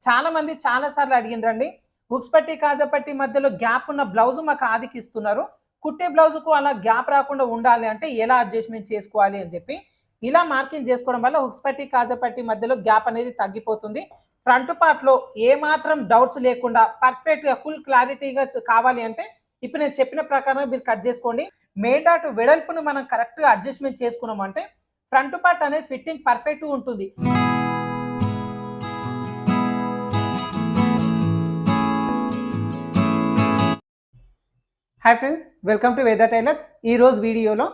చాలా మంది చాలా సార్లు అడిగిండ్రండి హుక్స్ పట్టి కాజపట్టి మధ్యలో గ్యాప్ ఉన్న బ్లౌజ్ మాకు ఆదికి ఇస్తున్నారు. కుట్టే బ్లౌజ్కు అలా గ్యాప్ రాకుండా ఉండాలి అంటే ఎలా అడ్జస్ట్మెంట్ చేసుకోవాలి? అని చెప్పి ఇలా మార్కింగ్ చేసుకోవడం వల్ల హుక్స్ పట్టి కాజపట్టి మధ్యలో గ్యాప్ అనేది తగ్గిపోతుంది. ఫ్రంట్ పార్ట్లో ఏ మాత్రం డౌట్స్ లేకుండా పర్ఫెక్ట్గా ఫుల్ క్లారిటీగా కావాలి అంటే ఇప్పుడు నేను చెప్పిన ప్రకారం మీరు కట్ చేసుకోండి. మెయిన్ డాట్ వెడల్పును మనం కరెక్ట్గా అడ్జస్ట్మెంట్ చేసుకున్నాం అంటే ఫ్రంట్ పార్ట్ అనేది ఫిట్టింగ్ పర్ఫెక్ట్ ఉంటుంది. Hi friends welcome to Veda tailors ఈ రోజు వీడియోలో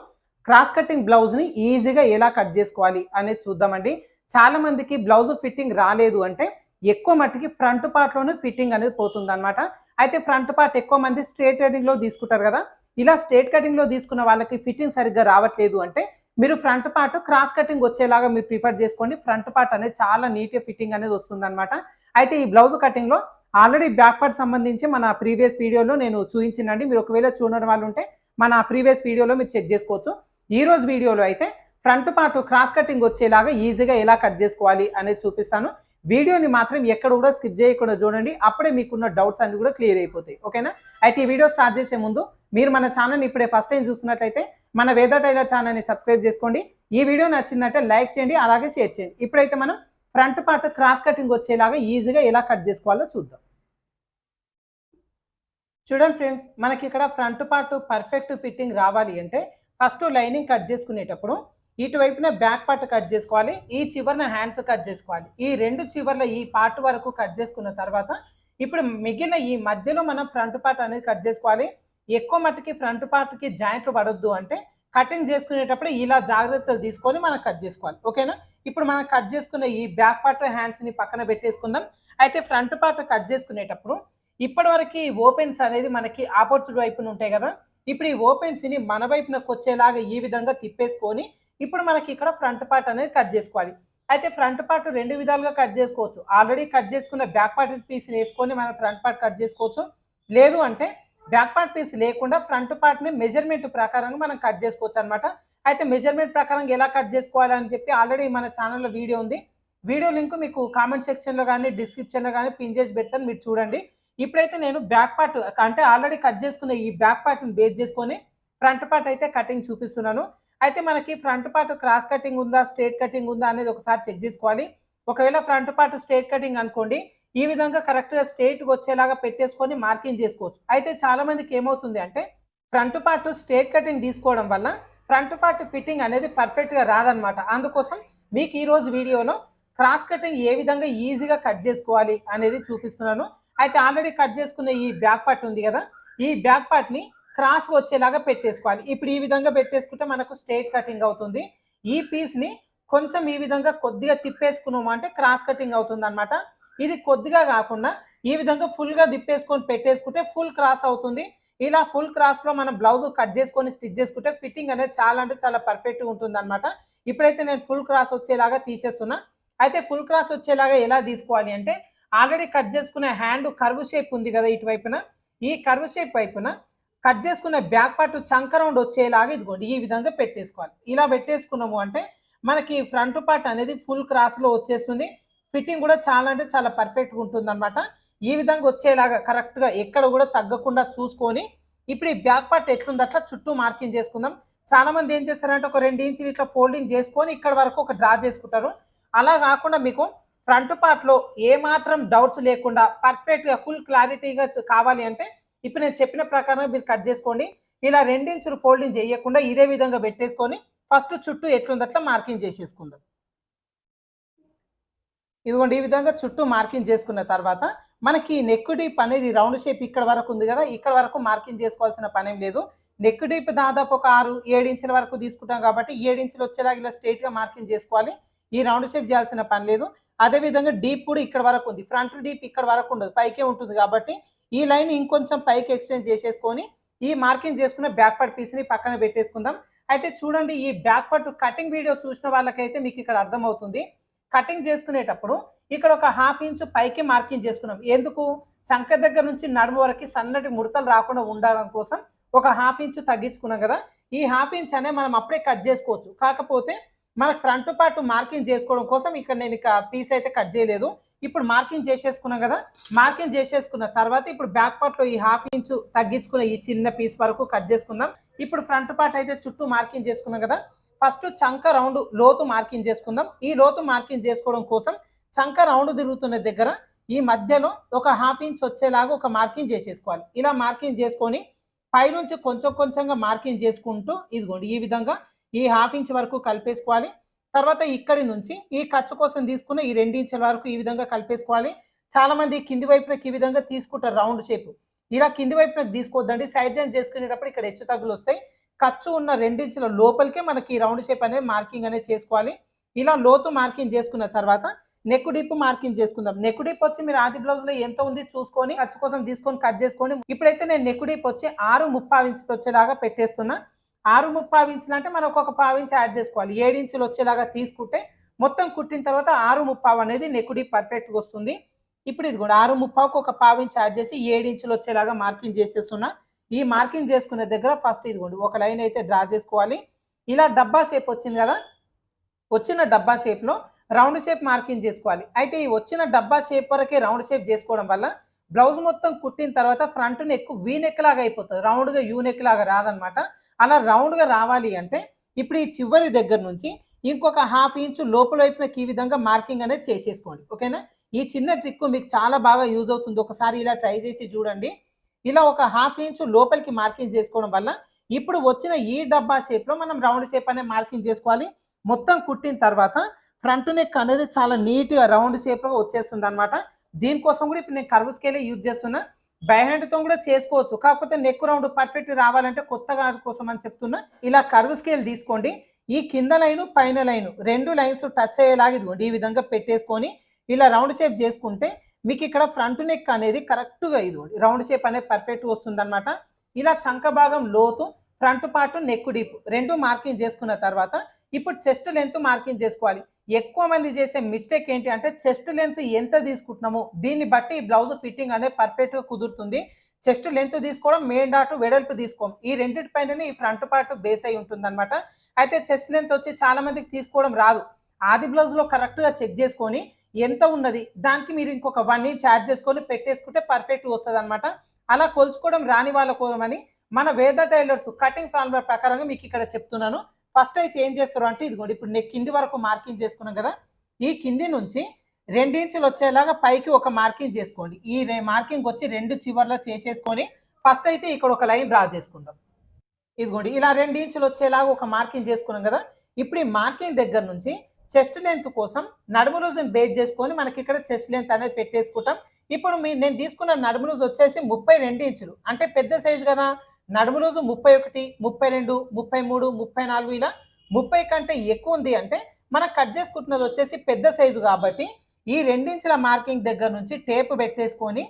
క్రాస్ కటింగ్ బ్లౌజ్ని ఈజీగా ఎలా కట్ చేసుకోవాలి అనేది చూద్దామండి. చాలామందికి బ్లౌజ్ ఫిట్టింగ్ రాలేదు అంటే ఎక్కువ మట్టికి ఫ్రంట్ పార్ట్లోనే ఫిట్టింగ్ అనేది పోతుందనమాట అయితే ఫ్రంట్ పార్ట్ ఎక్కువ మంది స్ట్రేట్ కటింగ్లో తీసుకుంటారు కదా. ఇలా స్ట్రేట్ కటింగ్లో తీసుకున్న వాళ్ళకి ఫిట్టింగ్ సరిగ్గా రావట్లేదు అంటే మీరు ఫ్రంట్ పార్ట్ క్రాస్ కటింగ్ వచ్చేలాగా మీరు ప్రిఫర్ చేసుకోండి. ఫ్రంట్ పార్ట్ అనేది చాలా నీట్గా ఫిట్టింగ్ అనేది వస్తుందనమాట అయితే ఈ బ్లౌజ్ కటింగ్లో ఆల్రెడీ బ్యాక్ పార్ట్ సంబంధించి మన ప్రీవియస్ వీడియోలో నేను చూపించినండి మీరు ఒకవేళ చూడని వాళ్ళు ఉంటే మన ప్రీవియస్ వీడియోలో మీరు చెక్ చేసుకోవచ్చు. ఈ రోజు వీడియోలో అయితే ఫ్రంట్ పార్ట్ క్రాస్ కటింగ్ వచ్చేలాగా ఈజీగా ఎలా కట్ చేసుకోవాలి అనేది చూపిస్తాను. వీడియోని మాత్రం ఎక్కడ కూడా స్కిప్ చేయకుండా చూడండి. అప్పుడే మీకున్న డౌట్స్ అన్ని కూడా క్లియర్ అయిపోతాయి. ఓకేనా? అయితే ఈ వీడియో స్టార్ట్ చేసే ముందు మీరు మన ఛానల్ ఇప్పుడే ఫస్ట్ టైం చూస్తున్నట్లయితే మన వేద టైలర్ ఛానల్ని సబ్స్క్రైబ్ చేసుకోండి. ఈ వీడియో నచ్చిందంటే లైక్ చేయండి అలాగే షేర్ చేయండి. ఇప్పుడైతే మనం ఫ్రంట్ పార్ట్ క్రాస్ కటింగ్ వచ్చేలాగా ఈజీగా ఎలా కట్ చేసుకోవాలో చూద్దాం. చూడండి ఫ్రెండ్స్ మనకి ఇక్కడ ఫ్రంట్ పార్ట్ పర్ఫెక్ట్ ఫిట్టింగ్ రావాలి అంటే ఫస్ట్ లైనింగ్ కట్ చేసుకునేటప్పుడు ఇటువైపున బ్యాక్ పార్ట్ కట్ చేసుకోవాలి ఈ చివరన హ్యాండ్స్ కట్ చేసుకోవాలి. ఈ రెండు చివర్ల ఈ పార్ట్ వరకు కట్ చేసుకున్న తర్వాత ఇప్పుడు మిగిలిన ఈ మధ్యలో మనం ఫ్రంట్ పార్ట్ అనేది కట్ చేసుకోవాలి. ఎక్కువ మట్టుకి ఫ్రంట్ పార్ట్కి జాయింట్లు పడొద్దు అంటే కటింగ్ చేసుకునేటప్పుడు ఇలా జాగ్రత్తలు తీసుకొని మనం కట్ చేసుకోవాలి. ఓకేనా ఇప్పుడు మనం కట్ చేసుకున్న ఈ బ్యాక్ పార్ట్ హ్యాండ్స్ని పక్కన పెట్టేసుకుందాం. అయితే ఫ్రంట్ పార్ట్ కట్ చేసుకునేటప్పుడు ఇప్పటి వరకు ఓపెన్స్ అనేది మనకి ఆపోజిట్ వైపున ఉంటాయి కదా. ఇప్పుడు ఈ ఓపెన్స్ని మన వైపునకు వచ్చేలాగా ఈ విధంగా తిప్పేసుకొని ఇప్పుడు మనకి ఇక్కడ ఫ్రంట్ పార్ట్ అనేది కట్ చేసుకోవాలి. అయితే ఫ్రంట్ పార్ట్ రెండు విధాలుగా కట్ చేసుకోవచ్చు. ఆల్రెడీ కట్ చేసుకున్న బ్యాక్ పార్ట్ పీస్ వేసుకొని మనం ఫ్రంట్ పార్ట్ కట్ చేసుకోవచ్చు. లేదు అంటే బ్యాక్ పార్ట్ పీస్ లేకుండా ఫ్రంట్ పార్ట్ని మెజర్మెంట్ ప్రకారంగా మనం కట్ చేసుకోవచ్చు అనమాట అయితే మెజర్మెంట్ ప్రకారం ఎలా కట్ చేసుకోవాలి అని చెప్పి ఆల్రెడీ మన ఛానల్లో వీడియో ఉంది. వీడియో లింక్ మీకు కామెంట్ సెక్షన్లో కానీ డిస్క్రిప్షన్లో కానీ పిన్ చేసి పెడతాను. మీరు చూడండి. ఇప్పుడైతే నేను బ్యాక్ పార్ట్ అంటే ఆల్రెడీ కట్ చేసుకున్న ఈ బ్యాక్ పార్ట్ని బేస్ చేసుకొని ఫ్రంట్ పార్ట్ అయితే కటింగ్ చూపిస్తున్నాను. అయితే మనకి ఫ్రంట్ పార్ట్ క్రాస్ కటింగ్ ఉందా స్ట్రేట్ కటింగ్ ఉందా అనేది ఒకసారి చెక్ చేసుకోవాలి. ఒకవేళ ఫ్రంట్ పార్ట్ స్ట్రేట్ కటింగ్ అనుకోండి ఈ విధంగా కరెక్ట్గా స్ట్రేట్గా వచ్చేలాగా పెట్టేసుకొని మార్కింగ్ చేసుకోవచ్చు. అయితే చాలా మందికి ఏమవుతుంది అంటే ఫ్రంట్ పార్ట్ స్ట్రేట్ కటింగ్ తీసుకోవడం వల్ల ఫ్రంట్ పార్ట్ ఫిట్టింగ్ అనేది పర్ఫెక్ట్గా రాదనమాట అందుకోసం మీకు ఈరోజు వీడియోలో క్రాస్ కటింగ్ ఏ విధంగా ఈజీగా కట్ చేసుకోవాలి అనేది చూపిస్తున్నాను. అయితే ఆల్రెడీ కట్ చేసుకున్న ఈ బ్యాక్ పార్ట్ ఉంది కదా ఈ బ్యాక్ పార్ట్ని క్రాస్ వచ్చేలాగా పెట్టేసుకోవాలి. ఇప్పుడు ఈ విధంగా పెట్టేసుకుంటే మనకు స్ట్రైట్ కటింగ్ అవుతుంది. ఈ పీస్ని కొంచెం ఈ విధంగా కొద్దిగా తిప్పేసుకున్నాము అంటే క్రాస్ కటింగ్ అవుతుంది అనమాట ఇది కొద్దిగా కాకుండా ఈ విధంగా ఫుల్గా తిప్పేసుకొని పెట్టేసుకుంటే ఫుల్ క్రాస్ అవుతుంది. ఇలా ఫుల్ క్రాస్లో మనం బ్లౌజ్ కట్ చేసుకొని స్టిచ్ చేసుకుంటే ఫిట్టింగ్ అనేది చాలా అంటే చాలా పర్ఫెక్ట్ ఉంటుంది అనమాట ఇప్పుడైతే నేను ఫుల్ క్రాస్ వచ్చేలాగా తీసేస్తున్నా. అయితే ఫుల్ క్రాస్ వచ్చేలాగా ఎలా తీసుకోవాలి అంటే ఆల్రెడీ కట్ చేసుకునే హ్యాండ్ కర్వ్ షేప్ ఉంది కదా ఇటువైపున ఈ కర్వ్ షేప్ వైపున కట్ చేసుకునే బ్యాక్ పార్ట్ చంక రౌండ్ వచ్చేలాగా ఇదిగోండి ఈ విధంగా పెట్టేసుకోవాలి. ఇలా పెట్టేసుకున్నాము అంటే మనకి ఫ్రంట్ పార్ట్ అనేది ఫుల్ క్రాస్లో వచ్చేస్తుంది. ఫిట్టింగ్ కూడా చాలా అంటే చాలా పర్ఫెక్ట్గా ఉంటుంది అనమాట ఈ విధంగా వచ్చేలాగా కరెక్ట్గా ఎక్కడ కూడా తగ్గకుండా చూసుకొని ఇప్పుడు ఈ బ్యాక్ పార్ట్ ఎట్లుంది అట్లా చుట్టూ మార్కింగ్ చేసుకుందాం. చాలా మంది ఏం చేస్తారంటే ఒక రెండు ఇంచులు ఇట్లా ఫోల్డింగ్ చేసుకొని ఇక్కడ వరకు ఒక డ్రా చేసుకుంటారు. అలా కాకుండా మీకు ఫ్రంట్ పార్ట్లో ఏ మాత్రం డౌట్స్ లేకుండా పర్ఫెక్ట్గా ఫుల్ క్లారిటీగా కావాలి అంటే ఇప్పుడు నేను చెప్పిన ప్రకారం మీరు కట్ చేసుకోండి. ఇలా రెండించులు ఫోల్డింగ్ చేయకుండా ఇదే విధంగా పెట్టేసుకొని ఫస్ట్ చుట్టూ ఎట్లుంది అట్లా మార్కింగ్ చేసేసుకుందాం. ఇదిగోండి ఈ విధంగా చుట్టూ మార్కింగ్ చేసుకున్న తర్వాత మనకి నెక్ డీప్ అనేది రౌండ్ షేప్ ఇక్కడ వరకు ఉంది కదా ఇక్కడ వరకు మార్కింగ్ చేసుకోవాల్సిన పని లేదు. నెక్ డీప్ దాదాపు ఒక ఆరు ఏడు ఇంచుల వరకు తీసుకుంటాం కాబట్టి ఏడు ఇంచులు వచ్చేలాగా ఇలా స్ట్రైట్గా మార్కింగ్ చేసుకోవాలి. ఈ రౌండ్ షేప్ చేయాల్సిన పని లేదు. అదే విధంగా డీప్ కూడా ఇక్కడ వరకు ఉంది. ఫ్రంట్ డీప్ ఇక్కడ వరకు ఉండదు. పైకే ఉంటుంది కాబట్టి ఈ లైన్ ఇంకొంచెం పైకి ఎక్స్టెండ్ చేసేసుకొని ఈ మార్కింగ్ చేసుకున్న బ్యాక్ పార్ట్ పీస్ని పక్కన పెట్టేసుకుందాం. అయితే చూడండి ఈ బ్యాక్ పార్ట్ కటింగ్ వీడియో చూసిన వాళ్ళకైతే మీకు ఇక్కడ అర్థమవుతుంది. కటింగ్ చేసుకునేటప్పుడు ఇక్కడ ఒక హాఫ్ ఇంచ్ పైకి మార్కింగ్ చేసుకున్నాం. ఎందుకు? చంక దగ్గర నుంచి నడుము వరకు సన్నటి ముడతలు రాకుండా ఉండడం కోసం ఒక హాఫ్ ఇంచ్ తగ్గించుకున్నాం కదా. ఈ హాఫ్ ఇంచ్ అనే మనం అప్పుడే కట్ చేసుకోవచ్చు. కాకపోతే మన ఫ్రంట్ పార్ట్ మార్కింగ్ చేసుకోవడం కోసం ఇక్కడ నేను ఇక పీస్ అయితే కట్ చేయలేదు. ఇప్పుడు మార్కింగ్ చేసేసుకున్నాం కదా మార్కింగ్ చేసేసుకున్న తర్వాత ఇప్పుడు బ్యాక్ పార్ట్లో ఈ హాఫ్ ఇంచ్ తగ్గించుకున్న ఈ చిన్న పీస్ వరకు కట్ చేసుకుందాం. ఇప్పుడు ఫ్రంట్ పార్ట్ అయితే చుట్టూ మార్కింగ్ చేసుకున్నాం కదా ఫస్ట్ చంక రౌండ్ లోతు మార్కింగ్ చేసుకుందాం. ఈ లోతు మార్కింగ్ చేసుకోవడం కోసం చంక రౌండ్ తిరుగుతున్న దగ్గర ఈ మధ్యలో ఒక హాఫ్ ఇంచ్ వచ్చేలాగా ఒక మార్కింగ్ చేసేసుకోవాలి. ఇలా మార్కింగ్ చేసుకొని పైనుంచి కొంచెం కొంచెంగా మార్కింగ్ చేసుకుంటూ ఇదిగోండి ఈ విధంగా ఈ హాఫ్ ఇంచ్ వరకు కలిపేసుకోవాలి. తర్వాత ఇక్కడి నుంచి ఈ ఖర్చు కోసం తీసుకున్న ఈ రెండు ఇంచుల వరకు ఈ విధంగా కలిపేసుకోవాలి. చాలా మంది కింది వైపునకి ఈ విధంగా తీసుకుంటారు రౌండ్ షేప్. ఇలా కింది వైపునకి తీసుకోవద్దండి. సైడ్ జాయిన్ చేసుకునేటప్పుడు ఇక్కడ హెచ్చు తగ్గులు వస్తాయి. ఖర్చు ఉన్న రెండించుల లోపలికే మనకి ఈ రౌండ్ షేప్ అనేది మార్కింగ్ అనేది చేసుకోవాలి. ఇలా లోతు మార్కింగ్ చేసుకున్న తర్వాత నెక్ డిప్ మార్కింగ్ చేసుకుందాం. నెక్ డిప్ వచ్చి మీరు ఆది బ్లౌజ్లో ఎంత ఉంది చూసుకొని ఖర్చు కోసం తీసుకొని కట్ చేసుకొని ఇప్పుడైతే నేను నెక్ డిప్ వచ్చి ఆరు ముప్పావు ఇంచులు వచ్చేలాగా పెట్టేస్తున్నా. ఆరు ముప్పావు ఇంచులు అంటే మనం ఒక్కొక్క పావు ఇంచు యాడ్ చేసుకోవాలి. ఏడు ఇంచులు వచ్చేలాగా తీసుకుంటే మొత్తం కుట్టిన తర్వాత ఆరు ముప్పావు అనేది నెకుడి పర్ఫెక్ట్గా వస్తుంది. ఇప్పుడు ఇది కూడా ఆరు ముప్పావుకు ఒక పావు ఇంచు యాడ్ చేసి ఏడు ఇంచులు వచ్చేలాగా మార్కింగ్ చేసేస్తున్నా. ఈ మార్కింగ్ చేసుకునే దగ్గర ఫస్ట్ ఇదిగోండి ఒక లైన్ అయితే డ్రా చేసుకోవాలి. ఇలా డబ్బా షేప్ వచ్చింది కదా వచ్చిన డబ్బా షేప్లో రౌండ్ షేప్ మార్కింగ్ చేసుకోవాలి. అయితే ఈ వచ్చిన డబ్బా షేప్ వరకే రౌండ్ షేప్ చేసుకోవడం వల్ల బ్లౌజ్ మొత్తం కుట్టిన తర్వాత ఫ్రంట్ నెక్ వీ నెక్ లాగా అయిపోతుంది. రౌండ్గా యూ నెక్ లాగా రాదనమాట. అలా రౌండ్గా రావాలి అంటే ఇప్పుడు ఈ చివరి దగ్గర నుంచి ఇంకొక హాఫ్ ఇంచు లోపల వైపునకి ఈ విధంగా మార్కింగ్ అనేది చేసేసుకోండి. ఓకేనా? ఈ చిన్న ట్రిక్ మీకు చాలా బాగా యూజ్ అవుతుంది. ఒకసారి ఇలా ట్రై చేసి చూడండి. ఇలా ఒక హాఫ్ ఇంచు లోపలికి మార్కింగ్ చేసుకోవడం వల్ల ఇప్పుడు వచ్చిన ఈ డబ్బా షేప్లో మనం రౌండ్ షేప్ అనే మార్కింగ్ చేసుకోవాలి. మొత్తం కుట్టిన తర్వాత ఫ్రంట్ నెక్ అనేది చాలా నీట్గా రౌండ్ షేప్లో వచ్చేస్తుంది అనమాట దీనికోసం కూడా ఇప్పుడు నేను కర్వ్ స్కేలే యూజ్ చేస్తున్నా. బై హ్యాండ్తో కూడా చేసుకోవచ్చు. కాకపోతే నెక్ రౌండ్ పర్ఫెక్ట్ రావాలంటే కొత్తగా కోసం అని చెప్తున్నా. ఇలా కర్వ్ స్కేల్ తీసుకోండి. ఈ కింద లైను పైన లైను రెండు లైన్స్ టచ్ అయ్యేలాగా ఇదిగోండి. ఈ విధంగా పెట్టేసుకొని ఇలా రౌండ్ షేప్ చేసుకుంటే మీకు ఇక్కడ ఫ్రంట్ నెక్ అనేది కరెక్ట్గా ఇదిగోండి. రౌండ్ షేప్ అనేది పర్ఫెక్ట్ వస్తుంది ఇలా చంక భాగం లోతు ఫ్రంట్ పార్ట్ నెక్ డీప్ రెండు మార్కింగ్ చేసుకున్న తర్వాత ఇప్పుడు చెస్ట్ లెంత్ మార్కింగ్ చేసుకోవాలి. ఎక్కువ మంది చేసే మిస్టేక్ ఏంటి అంటే చెస్ట్ లెంత్ ఎంత తీసుకుంటున్నాము? దీన్ని బట్టి ఈ బ్లౌజ్ ఫిట్టింగ్ అనేది పర్ఫెక్ట్గా కుదురుతుంది. చెస్ట్ లెంత్ తీసుకోవడం మెయిన్ డాట్ వెడల్పు తీసుకోం. ఈ రెండింటి పైన ఈ ఫ్రంట్ పార్ట్ బేస్ అయి ఉంటుంది అయితే చెస్ట్ లెంత్ వచ్చి చాలా మందికి తీసుకోవడం రాదు. ఆది బ్లౌజ్లో కరెక్ట్గా చెక్ చేసుకొని ఎంత ఉన్నది? దానికి మీరు ఇంకొక వన్ ఇంచ్ యాడ్ చేసుకొని పెట్టేసుకుంటే పర్ఫెక్ట్ వస్తుంది అనమాట అలా కొలుచుకోవడం రాని వాళ్ళ కోసమని మన వేద టైలర్స్ కటింగ్ ఫార్ములా ప్రకారంగా మీకు ఇక్కడ చెప్తున్నాను. ఫస్ట్ అయితే ఏం చేస్తారు అంటే ఇదిగోండి ఇప్పుడు నేను కింది వరకు మార్కింగ్ చేసుకున్నాం కదా ఈ కింది నుంచి రెండు ఇంచులు వచ్చేలాగా పైకి ఒక మార్కింగ్ చేసుకోండి. ఈ మార్కింగ్ వచ్చి రెండు చివర్లో చేసేసుకొని ఫస్ట్ అయితే ఇక్కడ ఒక లైన్ డ్రా చేసుకుందాం. ఇదిగోండి ఇలా రెండు ఇంచులు వచ్చేలాగా ఒక మార్కింగ్ చేసుకున్నాం కదా ఇప్పుడు ఈ మార్కింగ్ దగ్గర నుంచి చెస్ట్ లెంత్ కోసం నడుము లూజుని బేస్ చేసుకొని మనకి ఇక్కడ చెస్ట్ లెంత్ అనేది పెట్టేసుకుంటాం. ఇప్పుడు మీ నేను తీసుకున్న నడుము రోజు వచ్చేసి ముప్పై రెండు ఇంచులు అంటే పెద్ద సైజు కదా నడుము లూజు ముప్పై ఒకటి ముప్పై రెండు ముప్పై మూడు ముప్పై నాలుగు ఇలా ముప్పై కంటే ఎక్కువ ఉంది అంటే మనం కట్ చేసుకుంటున్నది వచ్చేసి పెద్ద సైజు కాబట్టి ఈ రెండించుల మార్కింగ్ దగ్గర నుంచి టేప్ పెట్టేసుకొని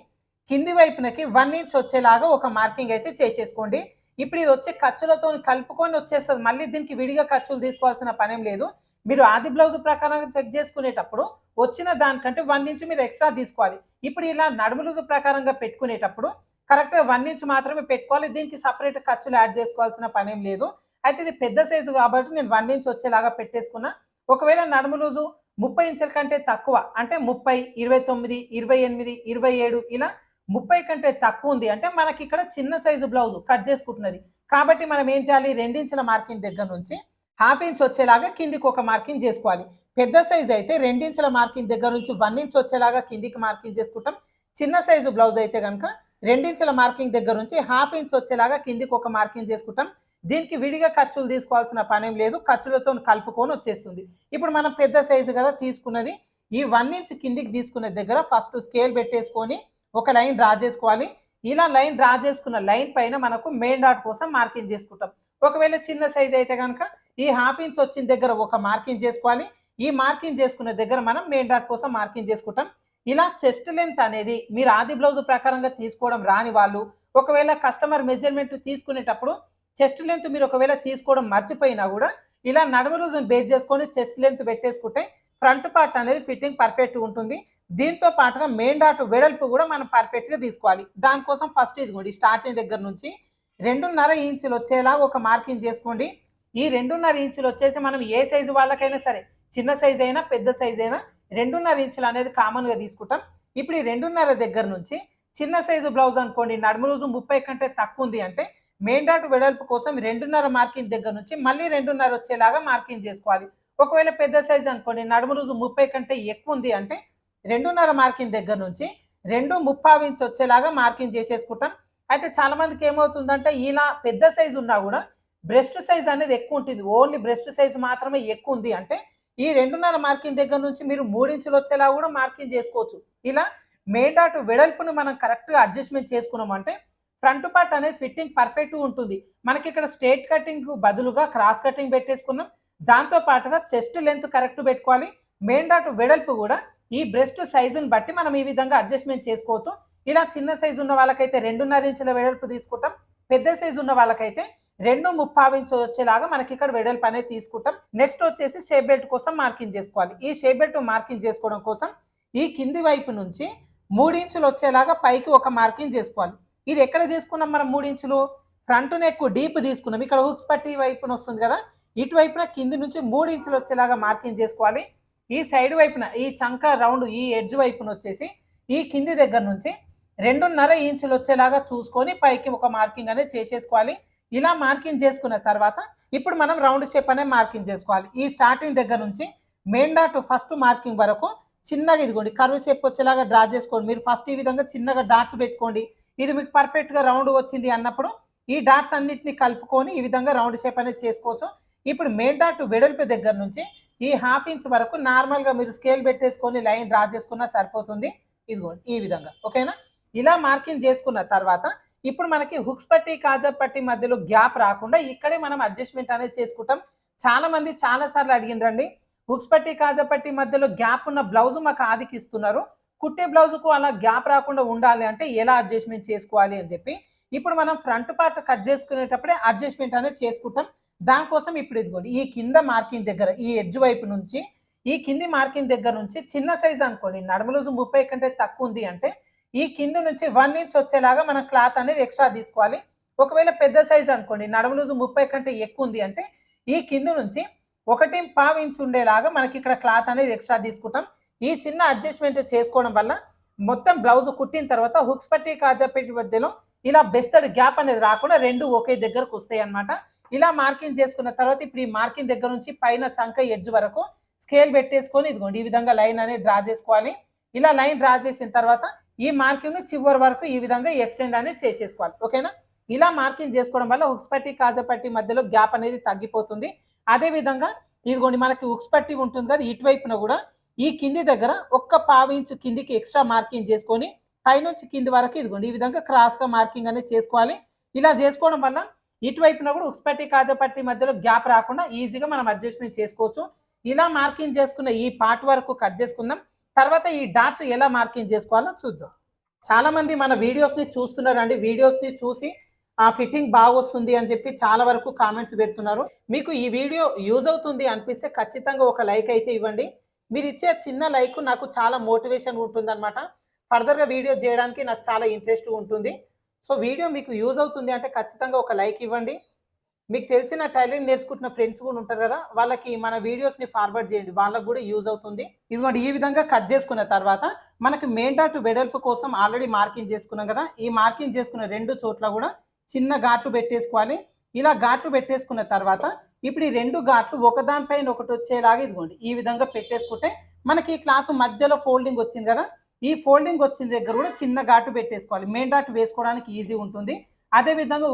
కింది వైపునకి వన్ ఇంచ్ వచ్చేలాగా ఒక మార్కింగ్ అయితే చేసేసుకోండి. ఇప్పుడు ఇది వచ్చే ఖర్చులతో కలుపుకొని వచ్చేస్తుంది. మళ్ళీ దీనికి విడిగా ఖర్చులు తీసుకోవాల్సిన పనేం లేదు. మీరు ఆది బ్లౌజ్ ప్రకారం చెక్ చేసుకునేటప్పుడు వచ్చిన దానికంటే వన్ ఇంచ్ మీరు ఎక్స్ట్రా తీసుకోవాలి. ఇప్పుడు ఇలా నడుము లూజు ప్రకారంగా పెట్టుకునేటప్పుడు కరెక్ట్గా వన్ ఇంచ్ మాత్రమే పెట్టుకోవాలి. దీనికి సపరేట్ ఖర్చులు యాడ్ చేసుకోవాల్సిన పనేం లేదు. అయితే ఇది పెద్ద సైజు కాబట్టి నేను వన్ ఇంచ్ వచ్చేలాగా పెట్టేసుకున్నా. ఒకవేళ నడుము లూజు ముప్పై ఇంచుల కంటే తక్కువ అంటే ముప్పై ఇరవై తొమ్మిది ఇరవై ఎనిమిది ఇరవై ఏడు ఇలా ముప్పై కంటే తక్కువ ఉంది అంటే మనకి ఇక్కడ చిన్న సైజు బ్లౌజ్ కట్ చేసుకుంటున్నది. కాబట్టి మనం ఏం చేయాలి? రెండించిన మార్కింగ్ దగ్గర నుంచి హాఫ్ ఇంచ్ వచ్చేలాగా కిందికి ఒక మార్కింగ్ చేసుకోవాలి. పెద్ద సైజ్ అయితే రెండించుల మార్కింగ్ దగ్గర నుంచి వన్ ఇంచ్ వచ్చేలాగా కిందికి మార్కింగ్ చేసుకుంటాం. చిన్న సైజు బ్లౌజ్ అయితే కనుక రెండించుల మార్కింగ్ దగ్గర నుంచి హాఫ్ ఇంచ్ వచ్చేలాగా కిందికి ఒక మార్కింగ్ చేసుకుంటాం. దీనికి విడిగా ఖర్చులు తీసుకోవాల్సిన పనేం లేదు. ఖర్చులతో కలుపుకొని వచ్చేస్తుంది. ఇప్పుడు మనం పెద్ద సైజు కదా తీసుకున్నది. ఈ వన్ ఇంచ్ కిందికి తీసుకునే దగ్గర ఫస్ట్ స్కేల్ పెట్టేసుకొని ఒక లైన్ డ్రా చేసుకోవాలి. ఇలా లైన్ డ్రా చేసుకున్న లైన్ పైన మనకు మెయిన్ డాట్ కోసం మార్కింగ్ చేసుకుంటాం. ఒకవేళ చిన్న సైజ్ అయితే కనుక ఈ హాఫ్ ఇంచ్ వచ్చిన దగ్గర ఒక మార్కింగ్ చేసుకోవాలి. ఈ మార్కింగ్ చేసుకునే దగ్గర మనం మెయిన్ డాట్ కోసం మార్కింగ్ చేసుకుంటాం. ఇలా చెస్ట్ లెంత్ అనేది మీరు ఆది బ్లౌజ్ ప్రకారంగా తీసుకోవడం రాని వాళ్ళు ఒకవేళ కస్టమర్ మెజర్మెంట్ తీసుకునేటప్పుడు చెస్ట్ లెంత్ మీరు ఒకవేళ తీసుకోవడం మర్చిపోయినా కూడా ఇలా నడుము రోజును బేస్ చేసుకొని చెస్ట్ లెంత్ పెట్టేసుకుంటే ఫ్రంట్ పార్ట్ అనేది ఫిట్టింగ్ పర్ఫెక్ట్గా ఉంటుంది. దీంతో పాటుగా మెయిన్ డాట్ వెడల్పు కూడా మనం పర్ఫెక్ట్గా తీసుకోవాలి. దానికోసం ఫస్ట్ ఇదిగోండి స్టార్టింగ్ దగ్గర నుంచి రెండున్నర ఇంచులు వచ్చేలా ఒక మార్కింగ్ చేసుకోండి. ఈ రెండున్నర ఇంచులు వచ్చేసి మనం ఏ సైజు వాళ్ళకైనా సరే చిన్న సైజ్ అయినా పెద్ద సైజ్ అయినా రెండున్నర ఇంచులు అనేది కామన్గా తీసుకుంటాం. ఇప్పుడు ఈ రెండున్నర దగ్గర నుంచి చిన్న సైజు బ్లౌజ్ అనుకోండి నడుము రోజు ముప్పై కంటే తక్కువ ఉంది అంటే మెయిన్ డాట్ వెడల్పు కోసం రెండున్నర మార్కింగ్ దగ్గర నుంచి మళ్ళీ రెండున్నర వచ్చేలాగా మార్కింగ్ చేసుకోవాలి. ఒకవేళ పెద్ద సైజు అనుకోండి నడుము రోజు ముప్పై కంటే ఎక్కువ ఉంది అంటే రెండున్నర మార్కింగ్ దగ్గర నుంచి రెండు ముప్పై ఇంచ్ వచ్చేలాగా మార్కింగ్ చేసేసుకుంటాం. అయితే చాలా మందికి ఏమవుతుందంటే ఇలా పెద్ద సైజు ఉన్నా కూడా బ్రెస్ట్ సైజ్ అనేది ఎక్కువ ఉంటుంది. ఓన్లీ బ్రెస్ట్ సైజ్ మాత్రమే ఎక్కువ ఉంది అంటే ఈ రెండున్నర మార్కింగ్ దగ్గర నుంచి మీరు మూడించులు వచ్చేలా కూడా మార్కింగ్ చేసుకోవచ్చు. ఇలా మెయిన్ డాట్ వెడల్పును మనం కరెక్ట్గా అడ్జస్ట్మెంట్ చేసుకున్నాం అంటే ఫ్రంట్ పార్ట్ అనేది ఫిట్టింగ్ పర్ఫెక్ట్గా ఉంటుంది. మనకి ఇక్కడ స్ట్రేట్ కటింగ్ బదులుగా క్రాస్ కటింగ్ పెట్టేసుకున్నాం. దాంతో పాటుగా చెస్ట్ లెంత్ కరెక్ట్ పెట్టుకోవాలి. మెయిన్ డాట్ వెడల్పు కూడా ఈ బ్రెస్ట్ సైజుని బట్టి మనం ఈ విధంగా అడ్జస్ట్మెంట్ చేసుకోవచ్చు. ఇలా చిన్న సైజు ఉన్న వాళ్ళకైతే రెండున్నర ఇంచుల వెడల్పు తీసుకుంటాం. పెద్ద సైజు ఉన్న వాళ్ళకైతే రెండు ముప్పావు ఇంచు వచ్చేలాగా మనకి ఇక్కడ వెడల్పు అనేది తీసుకుంటాం. నెక్స్ట్ వచ్చేసి షేప్ బెల్ట్ కోసం మార్కింగ్ చేసుకోవాలి. ఈ షేప్ బెల్ట్ మార్కింగ్ చేసుకోవడం కోసం ఈ కింది వైపు నుంచి మూడించులు వచ్చేలాగా పైకి ఒక మార్కింగ్ చేసుకోవాలి. ఇది ఎక్కడ చేసుకున్నాం మనం మూడు ఇంచులు ఫ్రంట్ నెక్ డీప్ తీసుకున్నాం. ఇక్కడ హుక్స్ పట్టి వైపున వస్తుంది కదా. ఇటువైపున కింది నుంచి మూడు ఇంచులు వచ్చేలాగా మార్కింగ్ చేసుకోవాలి. ఈ సైడ్ వైపున ఈ చంక రౌండ్ ఈ ఎడ్జ్ వైపున వచ్చేసి ఈ కింది దగ్గర నుంచి రెండున్నర ఇంచులు వచ్చేలాగా చూసుకొని పైకి ఒక మార్కింగ్ అనేది చేసేసుకోవాలి. ఇలా మార్కింగ్ చేసుకున్న తర్వాత ఇప్పుడు మనం రౌండ్ షేప్ అనే మార్కింగ్ చేసుకోవాలి. ఈ స్టార్టింగ్ దగ్గర నుంచి మెయిన్ డాట్ ఫస్ట్ మార్కింగ్ వరకు చిన్నగా ఇదిగోండి కర్వ్ షేప్ వచ్చేలాగా డ్రా చేసుకోండి. మీరు ఫస్ట్ ఈ విధంగా చిన్నగా డాట్స్ పెట్టుకోండి. ఇది మీకు పర్ఫెక్ట్గా రౌండ్ వచ్చింది అన్నప్పుడు ఈ డాట్స్ అన్నిటిని కలుపుకొని ఈ విధంగా రౌండ్ షేప్ అనేది చేసుకోవచ్చు. ఇప్పుడు మెయిన్ డాట్ వెడల్పు దగ్గర నుంచి ఈ హాఫ్ ఇంచ్ వరకు నార్మల్గా మీరు స్కేల్ పెట్టేసుకొని లైన్ డ్రా చేసుకున్నా సరిపోతుంది. ఇదిగోండి ఈ విధంగా. ఓకేనా? ఇలా మార్కింగ్ చేసుకున్న తర్వాత ఇప్పుడు మనకి హుక్స్ పట్టి కాజా పట్టి మధ్యలో గ్యాప్ రాకుండా ఇక్కడే మనం అడ్జస్ట్మెంట్ అనేది చేసుకుంటాం. చాలా మంది చాలా సార్లు అడిగిండ్రండి హుక్స్ పట్టి కాజా పట్టి మధ్యలో గ్యాప్ ఉన్న బ్లౌజ్ మాకు ఆదికి ఇస్తున్నారు. కుట్టే బ్లౌజ్కు అలా గ్యాప్ రాకుండా ఉండాలి అంటే ఎలా అడ్జస్ట్మెంట్ చేసుకోవాలి అని చెప్పి ఇప్పుడు మనం ఫ్రంట్ పార్ట్ కట్ చేసుకునేటప్పుడే అడ్జస్ట్మెంట్ అనేది చేసుకుంటాం. దానికోసం ఇప్పుడు ఇదిగోండి ఈ కింద మార్కింగ్ దగ్గర ఈ ఎడ్జ్ వైపు నుంచి ఈ కింది మార్కింగ్ దగ్గర నుంచి చిన్న సైజ్ అనుకోండి నడుము ముప్పై కంటే తక్కువ ఉంది అంటే ఈ కింద నుంచి వన్ ఇంచ్ వచ్చేలాగా మనం క్లాత్ అనేది ఎక్స్ట్రా తీసుకోవాలి. ఒకవేళ పెద్ద సైజ్ అనుకోండి నడుము లూజు ముప్పై కంటే ఎక్కువ ఉంది అంటే ఈ కింద నుంచి ఒకటి పావు ఇంచ్ ఉండేలాగా మనకి ఇక్కడ క్లాత్ అనేది ఎక్స్ట్రా తీసుకుంటాం. ఈ చిన్న అడ్జస్ట్మెంట్ చేసుకోవడం వల్ల మొత్తం బ్లౌజ్ కుట్టిన తర్వాత హుక్స్ పట్టి కాజాపెట్టి మధ్యలో ఇలా బెస్తడ్ గ్యాప్ అనేది రాకుండా రెండు ఒకే దగ్గరకు వస్తాయి అన్నమాట. ఇలా మార్కింగ్ చేసుకున్న తర్వాత ఇప్పుడు ఈ మార్కింగ్ దగ్గర నుంచి పైన చంక ఎడ్జ్ వరకు స్కేల్ పెట్టేసుకొని ఇదిగోండి ఈ విధంగా లైన్ అనేది డ్రా చేసుకోవాలి. ఇలా లైన్ డ్రా చేసిన తర్వాత ఈ మార్కింగ్ను చివరి వరకు ఈ విధంగా ఎక్స్టెండ్ అనేది చేసేసుకోవాలి. ఓకేనా? ఇలా మార్కింగ్ చేసుకోవడం వల్ల హుక్స్ పట్టి కాజా పట్టి మధ్యలో గ్యాప్ అనేది తగ్గిపోతుంది. అదే విధంగా ఇదిగోండి మనకి హుక్స్ పట్టి ఉంటుంది కదా ఇటువైపున కూడా ఈ కింది దగ్గర ఒక్క పావు ఇంచు కిందికి ఎక్స్ట్రా మార్కింగ్ చేసుకొని పైనుంచి కింది వరకు ఇదిగోండి ఈ విధంగా క్రాస్గా మార్కింగ్ అనేది చేసుకోవాలి. ఇలా చేసుకోవడం వల్ల ఇటువైపున కూడా ఉక్స్పట్టి కాజపట్టి మధ్యలో గ్యాప్ రాకుండా ఈజీగా మనం అడ్జస్ట్మెంట్ చేసుకోవచ్చు. ఇలా మార్కింగ్ చేసుకున్న ఈ పార్ట్ వరకు కట్ చేసుకుందాం. తర్వాత ఈ డాట్స్ ఎలా మార్కింగ్ చేసుకోవాలో చూద్దాం. చాలామంది మన వీడియోస్ని చూస్తున్నారండి. వీడియోస్ని చూసి ఆ ఫిట్టింగ్ బాగొస్తుంది అని చెప్పి చాలా వరకు కామెంట్స్ పెడుతున్నారు. మీకు ఈ వీడియో యూజ్ అవుతుంది అనిపిస్తే ఖచ్చితంగా ఒక లైక్ అయితే ఇవ్వండి. మీరు ఇచ్చే చిన్న లైక్ నాకు చాలా మోటివేషన్ ఉంటుంది అనమాట ఫర్దర్గా వీడియో చేయడానికి నాకు చాలా ఇంట్రెస్ట్ ఉంటుంది. సో వీడియో మీకు యూజ్ అవుతుంది అంటే ఖచ్చితంగా ఒక లైక్ ఇవ్వండి. మీకు తెలిసిన టైలరింగ్ నేర్చుకుంటున్న ఫ్రెండ్స్ కూడా ఉంటారు కదా వాళ్ళకి మన వీడియోస్ని ఫార్వర్డ్ చేయండి. వాళ్ళకి కూడా యూజ్ అవుతుంది. ఇదిగోండి ఈ విధంగా కట్ చేసుకున్న తర్వాత మనకి మెయిన్ డాట్ వెడల్పు కోసం ఆల్రెడీ మార్కింగ్ చేసుకున్నాం కదా ఈ మార్కింగ్ చేసుకున్న రెండు చోట్ల కూడా చిన్న ఘాట్లు పెట్టేసుకోవాలి. ఇలా ఘాట్లు పెట్టేసుకున్న తర్వాత ఇప్పుడు ఈ రెండు ఘాట్లు ఒకదానిపైన ఒకటి వచ్చేలాగా ఇదిగోండి ఈ విధంగా పెట్టేసుకుంటే మనకి ఈ క్లాత్ మధ్యలో ఫోల్డింగ్ వచ్చింది కదా ఈ ఫోల్డింగ్ వచ్చిన దగ్గర కూడా చిన్న ఘాటు పెట్టేసుకోవాలి. మెయిన్ డాట్ వేసుకోవడానికి ఈజీ ఉంటుంది. అదే విధంగా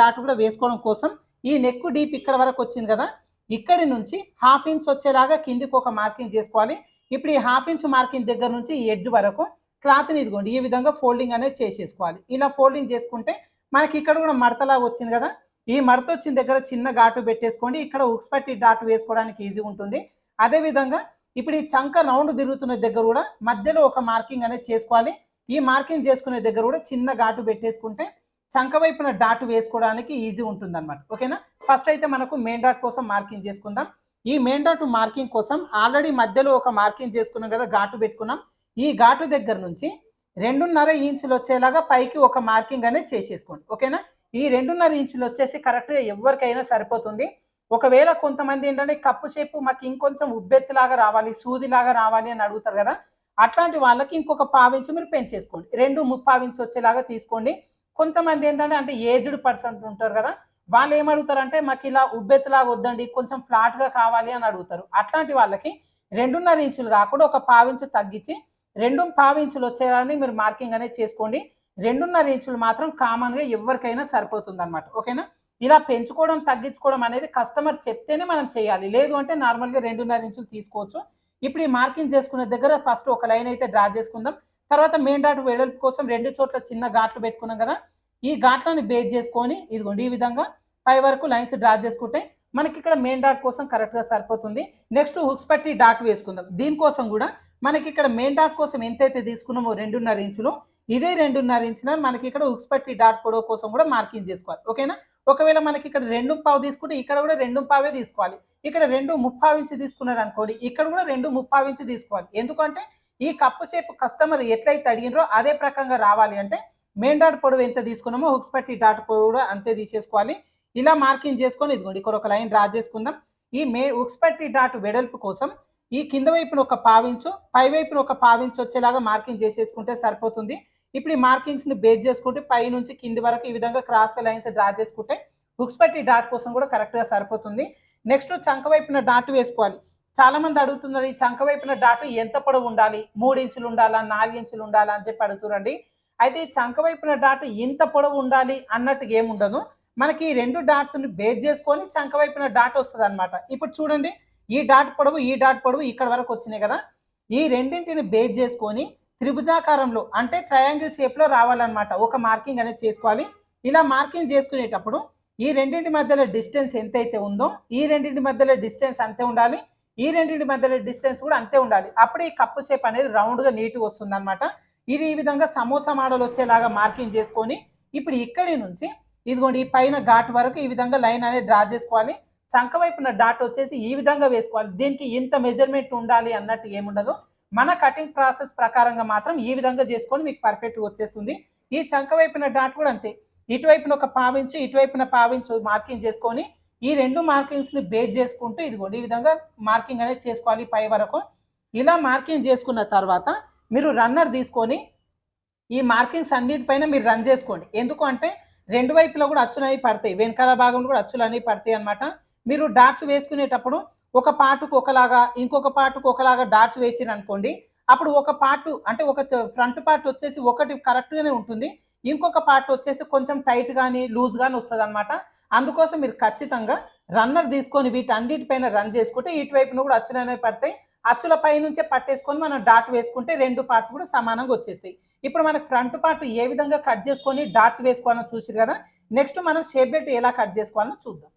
డాట్ కూడా వేసుకోవడం కోసం ఈ నెక్ డీప్ ఇక్కడ వరకు వచ్చింది కదా ఇక్కడి నుంచి హాఫ్ ఇంచ్ వచ్చేలాగా కిందికి ఒక మార్కింగ్ చేసుకోవాలి. ఇప్పుడు ఈ హాఫ్ ఇంచ్ మార్కింగ్ దగ్గర నుంచి ఈ ఎడ్జ్ వరకు క్లాత్ని ఇదిగోండి ఈ విధంగా ఫోల్డింగ్ అనేది చేసేసుకోవాలి. ఇలా ఫోల్డింగ్ చేసుకుంటే మనకి ఇక్కడ కూడా మడతలాగా వచ్చింది కదా ఈ మడత వచ్చిన దగ్గర చిన్న ఘాటు పెట్టేసుకోండి. ఇక్కడ ఉక్స్ పట్టి డాట్ వేసుకోవడానికి ఈజీ ఉంటుంది. అదే విధంగా ఇప్పుడు ఈ చంక రౌండ్ తిరుగుతున్న దగ్గర కూడా మధ్యలో ఒక మార్కింగ్ అనేది చేసుకోవాలి. ఈ మార్కింగ్ చేసుకునే దగ్గర కూడా చిన్న ఘాటు పెట్టేసుకుంటే చంక వైపున డాట్ వేసుకోవడానికి ఈజీ ఉంటుంది అనమాట ఓకేనా? ఫస్ట్ అయితే మనకు మెయిన్ డాట్ కోసం మార్కింగ్ చేసుకుందాం. ఈ మెయిన్ డాట్ మార్కింగ్ కోసం ఆల్రెడీ మధ్యలో ఒక మార్కింగ్ చేసుకున్నాం కదా ఘాటు పెట్టుకున్నాం. ఈ ఘాటు దగ్గర నుంచి రెండున్నర ఇంచులు వచ్చేలాగా పైకి ఒక మార్కింగ్ అనేది చేసేసుకోండి. ఓకేనా? ఈ రెండున్నర ఇంచులు వచ్చేసి కరెక్ట్గా ఎవరికైనా సరిపోతుంది. ఒకవేళ కొంతమంది ఏంటంటే కప్పు షేపు మాకు ఇంకొంచెం ఉబ్బెత్తులాగా రావాలి సూదిలాగా రావాలి అని అడుగుతారు కదా అట్లాంటి వాళ్ళకి ఇంకొక పావించు మీరు పెంచేసుకోండి. రెండు ముప్పావించు వచ్చేలాగా తీసుకోండి. కొంతమంది ఏంటంటే అంటే ఏజ్డ్ పర్సన్ ఉంటారు కదా వాళ్ళు ఏమడుగుతారంటే మాకు ఇలా ఉబ్బెత్తులాగా వద్దండి కొంచెం ఫ్లాట్గా కావాలి అని అడుగుతారు. అట్లాంటి వాళ్ళకి రెండున్నర ఇంచులు కాకుండా ఒక పావించు తగ్గించి రెండు పావించులు వచ్చేయాలని మీరు మార్కింగ్ అనేది చేసుకోండి. రెండున్నర ఇంచులు మాత్రం కామన్గా ఎవరికైనా సరిపోతుంది అనమాట ఓకేనా? ఇలా పెంచుకోవడం తగ్గించుకోవడం అనేది కస్టమర్ చెప్తేనే మనం చేయాలి. లేదు అంటే నార్మల్గా రెండున్నర ఇంచులు తీసుకోవచ్చు. ఇప్పుడు ఈ మార్కింగ్ చేసుకునే దగ్గర ఫస్ట్ ఒక లైన్ అయితే డ్రా చేసుకుందాం. తర్వాత మెయిన్ డాట్ వెడల్పు కోసం రెండు చోట్ల చిన్న ఘాట్లు పెట్టుకున్నాం కదా ఈ ఘాట్లను బేస్ చేసుకొని ఇదిగోండి ఈ విధంగా పై వరకు లైన్స్ డ్రా చేసుకుంటే మనకి ఇక్కడ మెయిన్ డాట్ కోసం కరెక్ట్గా సరిపోతుంది. నెక్స్ట్ హుక్స్ పట్టి డాట్ వేసుకుందాం. దీనికోసం కూడా మనకి ఇక్కడ మెయిన్ డాట్ కోసం ఎంతైతే తీసుకున్నామో రెండున్నర ఇంచులు ఇదే రెండున్నర ఇంచున మనకి ఇక్కడ హుక్స్ పట్టి డాట్ పొడవు కోసం కూడా మార్కింగ్ చేసుకోవాలి. ఓకేనా ఒకవేళ మనకి ఇక్కడ రెండు పావు తీసుకుంటే ఇక్కడ కూడా రెండు పావే తీసుకోవాలి. ఇక్కడ రెండు ముప్పావించి ఇంచు తీసుకున్నారు అనుకోండి ఇక్కడ కూడా రెండు ముప్పావించి ఇంచు తీసుకోవాలి. ఎందుకంటే ఈ కప్పు షేప్ కస్టమర్ ఎట్లయితే అడిగినరో అదే ప్రకంగా రావాలి అంటే మెయిన్ డాట్ పొడవు ఎంత తీసుకున్నామో హుక్స్ పట్టి డాట్ పొడవు కూడా అంతే తీసేసుకోవాలి. ఇలా మార్కింగ్ చేసుకొని ఇదిగోండి ఇక్కడ ఒక లైన్ డ్రా చేసుకుందాం. ఈ మే హుక్స్ పట్టి డాట్ వెడల్పు కోసం ఈ కింద వైపున ఒక పావించు పై వైపున ఒక పావించు వచ్చేలాగా మార్కింగ్ చేసేసుకుంటే సరిపోతుంది. ఇప్పుడు ఈ మార్కింగ్స్ని బేస్ చేసుకుంటే పై నుంచి కింది వరకు ఈ విధంగా క్రాస్ లైన్స్ డ్రా చేసుకుంటే హుక్స్ పట్టి డాట్ కోసం కూడా కరెక్ట్గా సరిపోతుంది. నెక్స్ట్ చంక వైపున డాట్ వేసుకోవాలి. చాలా మంది అడుగుతున్నారు ఈ చంక వైపున డాటు ఎంత పొడవు ఉండాలి? మూడు ఇంచులు ఉండాలా? నాలుగు ఇంచులు ఉండాలా? అని చెప్పి అడుగుతురండి. అయితే ఈ చంక వైపున డాటు ఇంత పొడవు ఉండాలి అన్నట్టుగా ఏముండదు మనకి ఈ రెండు డాట్స్ని బేస్ చేసుకొని చంక వైపున డాట్ వస్తుంది అనమాట ఇప్పుడు చూడండి ఈ డాట్ పొడవు ఈ డాట్ పొడవు ఇక్కడ వరకు వచ్చినాయి కదా. ఈ రెండింటిని బేస్ చేసుకొని త్రిభుజాకారంలో అంటే ట్రయాంగిల్ షేప్లో రావాలన్నమాట. ఒక మార్కింగ్ అనేది చేసుకోవాలి. ఇలా మార్కింగ్ చేసుకునేటప్పుడు ఈ రెండింటి మధ్యలో డిస్టెన్స్ ఎంతైతే ఉందో ఈ రెండింటి మధ్యలో డిస్టెన్స్ అంతే ఉండాలి. ఈ రెండింటి మధ్యలో డిస్టెన్స్ కూడా అంతే ఉండాలి. అప్పుడే ఈ కప్పు షేప్ అనేది రౌండ్గా నీట్గా వస్తుంది అనమాట ఇది ఈ విధంగా సమోసా మోడల్ వచ్చేలాగా మార్కింగ్ చేసుకొని ఇప్పుడు ఇక్కడి నుంచి ఇదిగోండి ఈ పైన ఘాట్ వరకు ఈ విధంగా లైన్ అనేది డ్రా చేసుకోవాలి. చంక వైపున డాట్ వచ్చేసి ఈ విధంగా వేసుకోవాలి. దీనికి ఇంత మెజర్మెంట్ ఉండాలి అన్నట్టు ఏముండదు. మన కటింగ్ ప్రాసెస్ ప్రకారంగా మాత్రం ఈ విధంగా చేసుకొని మీకు పర్ఫెక్ట్గా వచ్చేస్తుంది. ఈ చంక వైపున డాట్ కూడా అంతే. ఇటువైపున ఒక పావించు ఇటువైపున పావించు మార్కింగ్ చేసుకొని ఈ రెండు మార్కింగ్స్ని బేస్ చేసుకుంటూ ఇదిగోండి ఈ విధంగా మార్కింగ్ అనేది చేసుకోవాలి పై వరకు. ఇలా మార్కింగ్ చేసుకున్న తర్వాత మీరు రన్నర్ తీసుకొని ఈ మార్కింగ్స్ అన్నిటిపైన మీరు రన్ చేసుకోండి. ఎందుకు అంటే రెండు వైపులో కూడా అచ్చులు అనేవి పడతాయి. వెనకాల భాగంలో కూడా అచ్చులు అనేవి పడతాయి అనమాట మీరు డాట్స్ వేసుకునేటప్పుడు ఒక పాటుకు ఒకలాగా ఇంకొక పాటుకు ఒకలాగా డాట్స్ వేసిరు అనుకోండి అప్పుడు ఒక పార్ట్ అంటే ఒక ఫ్రంట్ పార్ట్ వచ్చేసి ఒకటి కరెక్ట్గానే ఉంటుంది. ఇంకొక పార్ట్ వచ్చేసి కొంచెం టైట్ కానీ లూజ్ కానీ వస్తుంది అనమాట అందుకోసం మీరు ఖచ్చితంగా రన్నర్ తీసుకొని వీటన్నిటిపైన రన్ చేసుకుంటే ఇటువైపున కూడా అచ్చులు అనేవి పడతాయి. అచ్చుల పై నుంచే పట్టేసుకొని మనం డాట్ వేసుకుంటే రెండు పార్ట్స్ కూడా సమానంగా వచ్చేస్తాయి. ఇప్పుడు మనకు ఫ్రంట్ పార్ట్ ఏ విధంగా కట్ చేసుకొని డాట్స్ వేసుకోవాలో చూసిరు కదా? నెక్స్ట్ మనం షేప్ బెల్ట్ ఎలా కట్ చేసుకోవాలో చూద్దాం.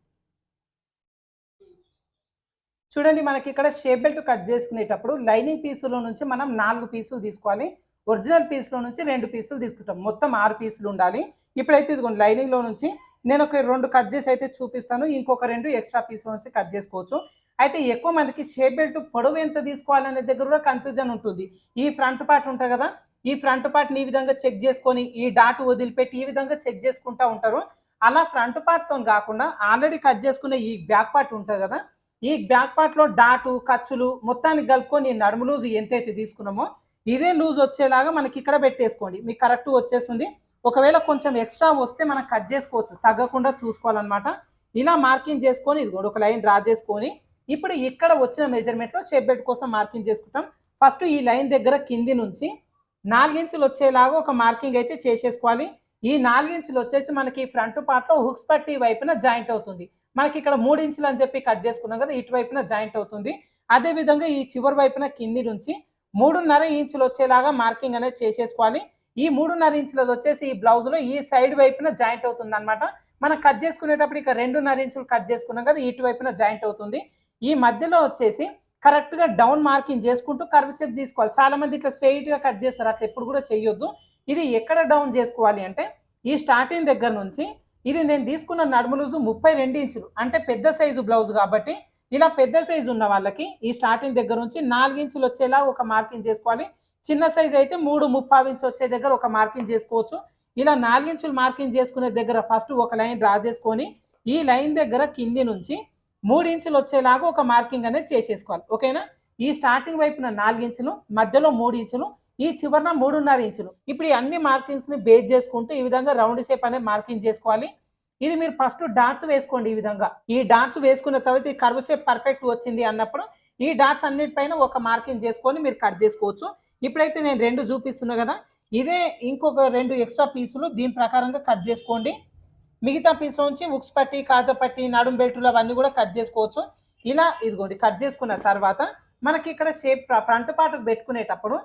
చూడండి మనకి ఇక్కడ షేప్ బెల్ట్ కట్ చేసుకునేటప్పుడు లైనింగ్ పీసులో నుంచి మనం నాలుగు పీసులు తీసుకోవాలి. ఒరిజినల్ పీస్లో నుంచి రెండు పీసులు తీసుకుంటాం. మొత్తం ఆరు పీసులు ఉండాలి. ఇప్పుడైతే ఇదిగోండి లైనింగ్లో నుంచి నేను ఒక రెండు కట్ చేసి అయితే చూపిస్తాను. ఇంకొక రెండు ఎక్స్ట్రా పీస్ నుంచి కట్ చేసుకోవచ్చు. అయితే ఎక్కువ మందికి షేప్ బెల్ట్ పొడవు ఎంత తీసుకోవాలనే దగ్గర కూడా కన్ఫ్యూజన్ ఉంటుంది. ఈ ఫ్రంట్ పార్ట్ ఉంటుంది కదా ఈ ఫ్రంట్ పార్ట్ని ఈ విధంగా చెక్ చేసుకొని ఈ డాట్ వదిలిపెట్టి ఈ విధంగా చెక్ చేసుకుంటూ ఉంటారు. అలా ఫ్రంట్ పార్ట్తో కాకుండా ఆల్రెడీ కట్ చేసుకునే ఈ బ్యాక్ పార్ట్ ఉంటుంది కదా ఈ బ్యాక్ పార్ట్లో డాటు ఖర్చులు మొత్తాన్ని కలుపుకొని నడుము లూజ్ ఎంతైతే తీసుకున్నామో ఇదే లూజ్ వచ్చేలాగా మనకి ఇక్కడ పెట్టేసుకోండి. మీకు కరెక్ట్ వచ్చేస్తుంది. ఒకవేళ కొంచెం ఎక్స్ట్రా వస్తే మనం కట్ చేసుకోవచ్చు. తగ్గకుండా చూసుకోవాలన్నమాట. ఇలా మార్కింగ్ చేసుకొని ఇది కూడా ఒక లైన్ డ్రా చేసుకొని ఇప్పుడు ఇక్కడ వచ్చిన మెజర్మెంట్లో షేప్ బెడ్ కోసం మార్కింగ్ చేసుకుంటాం. ఫస్ట్ ఈ లైన్ దగ్గర కింది నుంచి నాలుగించులు వచ్చేలాగా ఒక మార్కింగ్ అయితే చేసేసుకోవాలి. ఈ నాలుగించులు వచ్చేసి మనకి ఫ్రంట్ పార్ట్లో హుక్స్ పట్టి వైపున జాయింట్ అవుతుంది. మనకి ఇక్కడ మూడు ఇంచులు అని చెప్పి కట్ చేసుకున్నాం కదా ఇటువైపున జాయింట్ అవుతుంది. అదే విధంగా ఈ చివరి వైపున కింది నుంచి మూడున్నర ఇంచులు వచ్చేలాగా మార్కింగ్ అనేది చేసేసుకోవాలి. ఈ మూడున్నర ఇంచులది వచ్చేసి ఈ బ్లౌజ్లో ఈ సైడ్ వైపున జాయింట్ అవుతుంది అనమాట మనం కట్ చేసుకునేటప్పుడు ఇక రెండున్నర ఇంచులు కట్ చేసుకున్నాం కదా ఇటు వైపున జాయింట్ అవుతుంది. ఈ మధ్యలో వచ్చేసి కరెక్ట్గా డౌన్ మార్కింగ్ చేసుకుంటూ కర్వ్ షేప్ తీసుకోవాలి. చాలా మంది ఇట్లా స్ట్రెయిట్గా కట్ చేస్తారు అట్లా ఎప్పుడు కూడా చేయొద్దు ఇది ఎక్కడ డౌన్ చేసుకోవాలి అంటే ఈ స్టార్టింగ్ దగ్గర నుంచి ఇది నేను తీసుకున్న నడుములూజు ముప్పై రెండు ఇంచులు. అంటే పెద్ద సైజు బ్లౌజ్ కాబట్టి ఇలా పెద్ద సైజు ఉన్న వాళ్ళకి ఈ స్టార్టింగ్ దగ్గర నుంచి నాలుగు ఇంచులు వచ్చేలా ఒక మార్కింగ్ చేసుకోవాలి. చిన్న సైజ్ అయితే మూడు ముప్పావు ఇంచు వచ్చే దగ్గర ఒక మార్కింగ్ చేసుకోవచ్చు. ఇలా నాలుగించులు మార్కింగ్ చేసుకునే దగ్గర ఫస్ట్ ఒక లైన్ డ్రా చేసుకొని ఈ లైన్ దగ్గర కింది నుంచి మూడు ఇంచులు వచ్చేలాగా ఒక మార్కింగ్ అనేది చేసేసుకోవాలి. ఓకేనా? ఈ స్టార్టింగ్ వైపున నాలుగించులు మధ్యలో మూడు ఇంచులు ఈ చివరన మూడున్నర ఇంచులు. ఇప్పుడు ఈ అన్ని మార్కింగ్స్ని బేస్ చేసుకుంటూ ఈ విధంగా రౌండ్ షేప్ అనేది మార్కింగ్ చేసుకోవాలి. ఇది మీరు ఫస్ట్ డాట్స్ వేసుకోండి ఈ విధంగా. ఈ డాట్స్ వేసుకున్న తర్వాత ఈ కర్వ్ షేప్ పర్ఫెక్ట్ వచ్చింది అన్నప్పుడు ఈ డాట్స్ అన్నిటిపైన ఒక మార్కింగ్ చేసుకొని మీరు కట్ చేసుకోవచ్చు. ఇప్పుడైతే నేను రెండు చూపిస్తున్నా కదా. ఇదే ఇంకొక రెండు ఎక్స్ట్రా పీసులు దీని ప్రకారంగా కట్ చేసుకోండి. మిగతా పీసుల నుంచి ఉక్స్ పట్టి కాజా పట్టి నడుం బెల్టులు అవన్నీ కూడా కట్ చేసుకోవచ్చు. ఇలా ఇదిగోండి కట్ చేసుకున్న తర్వాత మనకి ఇక్కడ షేప్ ఫ్రంట్ పార్ట్ పెట్టుకునేటప్పుడు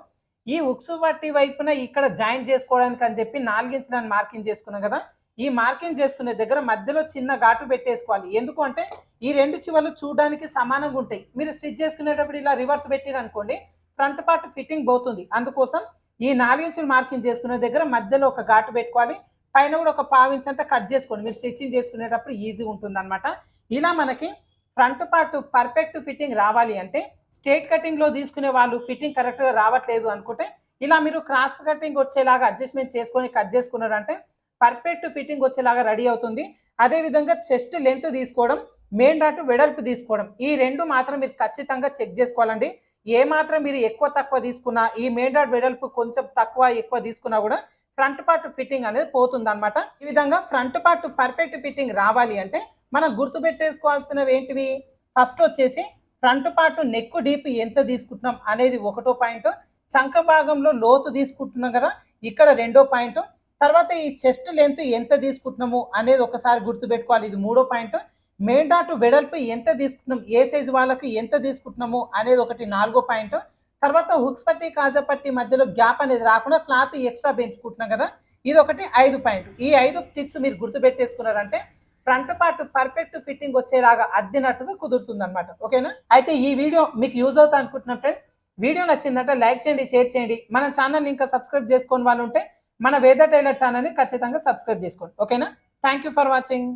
ఈ ఉక్స్ పట్టి వైపున ఇక్కడ జాయిన్ చేసుకోవడానికి అని చెప్పి నాలుగించులను మార్కింగ్ చేసుకున్నాం కదా. ఈ మార్కింగ్ చేసుకునే దగ్గర మధ్యలో చిన్న ఘాటు పెట్టేసుకోవాలి. ఎందుకు అంటే ఈ రెండు చివర్లు చూడడానికి సమానంగా ఉంటాయి. మీరు స్టిచ్ చేసుకునేటప్పుడు ఇలా రివర్స్ పెట్టిరనుకోండి ఫ్రంట్ పార్ట్ ఫిట్టింగ్ పోతుంది. అందుకోసం ఈ నాలుగించులు మార్కింగ్ చేసుకునే దగ్గర మధ్యలో ఒక ఘాటు పెట్టుకోవాలి. పైన కూడా ఒక పావించి అంతా కట్ చేసుకోండి. మీరు స్టిచ్చింగ్ చేసుకునేటప్పుడు ఈజీ ఉంటుంది అనమాట ఇలా మనకి ఫ్రంట్ పార్ట్ పర్ఫెక్ట్ ఫిట్టింగ్ రావాలి అంటే స్ట్రేట్ కటింగ్లో తీసుకునే వాళ్ళు ఫిట్టింగ్ కరెక్ట్గా రావట్లేదు అనుకుంటే ఇలా మీరు క్రాస్ కటింగ్ వచ్చేలాగా అడ్జస్ట్మెంట్ చేసుకొని కట్ చేసుకున్నారంటే పర్ఫెక్ట్ ఫిట్టింగ్ వచ్చేలాగా రెడీ అవుతుంది. అదే విధంగా చెస్ట్ లెంత్ తీసుకోవడం మెయిన్ డాట్ వెడల్పు తీసుకోవడం ఈ రెండు మాత్రం మీరు ఖచ్చితంగా చెక్ చేసుకోవాలండి. ఏ మాత్రం మీరు ఎక్కువ తక్కువ తీసుకున్నా ఈ మెయిన్ డాట్ వెడల్పు కొంచెం తక్కువ ఎక్కువ తీసుకున్నా కూడా ఫ్రంట్ పార్ట్ ఫిట్టింగ్ అనేది పోతుంది అనమాట ఈ విధంగా ఫ్రంట్ పార్ట్ పర్ఫెక్ట్ ఫిట్టింగ్ రావాలి అంటే మనం గుర్తుపెట్టేసుకోవాల్సినవి ఏంటివి? ఫస్ట్ వచ్చేసి ఫ్రంట్ పార్ట్ నెక్ డీప్ ఎంత తీసుకుంటున్నాం అనేది ఒకటో పాయింట్. చంక భాగంలో లోతు తీసుకుంటున్నాం కదా ఇక్కడ రెండో పాయింట్. తర్వాత ఈ చెస్ట్ లెంత్ ఎంత తీసుకుంటున్నాము అనేది ఒకసారి గుర్తుపెట్టుకోవాలి. ఇది మూడో పాయింట్. మెయిన్ డాట్ వెడల్పు ఎంత తీసుకుంటున్నాం ఏ సైజు వాళ్ళకి ఎంత తీసుకుంటున్నాము అనేది ఒకటి నాలుగో పాయింట్. తర్వాత హుక్స్ పట్టి కాజా పట్టి మధ్యలో గ్యాప్ అనేది రాకుండా క్లాత్ ఎక్స్ట్రా పెంచుకుంటున్నాం కదా ఇది ఒకటి ఐదు పాయింట్. ఈ ఐదు టిప్స్ మీరు గుర్తుపెట్టేసుకున్నారంటే ఫ్రంట్ పార్ట్ పర్ఫెక్ట్ ఫిట్టింగ్ వచ్చేలాగా అద్దినట్టుగా కుదురుతుంది అనమాట ఓకేనా? అయితే ఈ వీడియో మీకు యూజ్ అవుతా అనుకుంటున్నాను ఫ్రెండ్స్. వీడియో నచ్చిందంటే లైక్ చేయండి షేర్ చేయండి. మన ఛానల్ ఇంకా సబ్స్క్రైబ్ చేసుకోని వాళ్ళు ఉంటే మన వేద టైలర్ ఛానల్ని ఖచ్చితంగా సబ్స్క్రైబ్ చేసుకోండి. ఓకేనా? Thank you for watching.